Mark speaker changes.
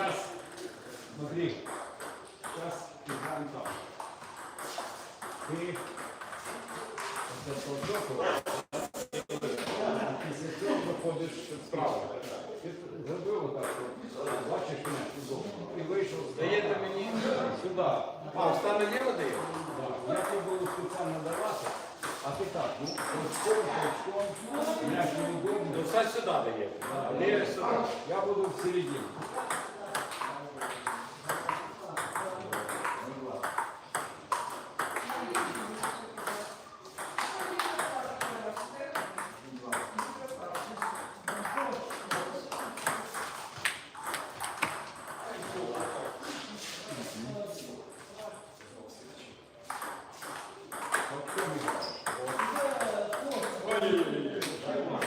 Speaker 1: Сейчас, смотри, сейчас играем так. Ты це подзоку, а після цього проходиш справа. Ти зробив отак, от, бачиш мене чудово, і вийшов з
Speaker 2: Даєте мені?
Speaker 1: сюди.
Speaker 2: А, встане ліво дає?
Speaker 1: Так, Я тебе буду спеціально давати, а ти так, ну, толчком, толчком, м'яч
Speaker 2: Ну,
Speaker 1: неудобно.
Speaker 2: все сюди даєте. Ліве сюди.
Speaker 1: Я буду в середині. 어, 예, 예, 예.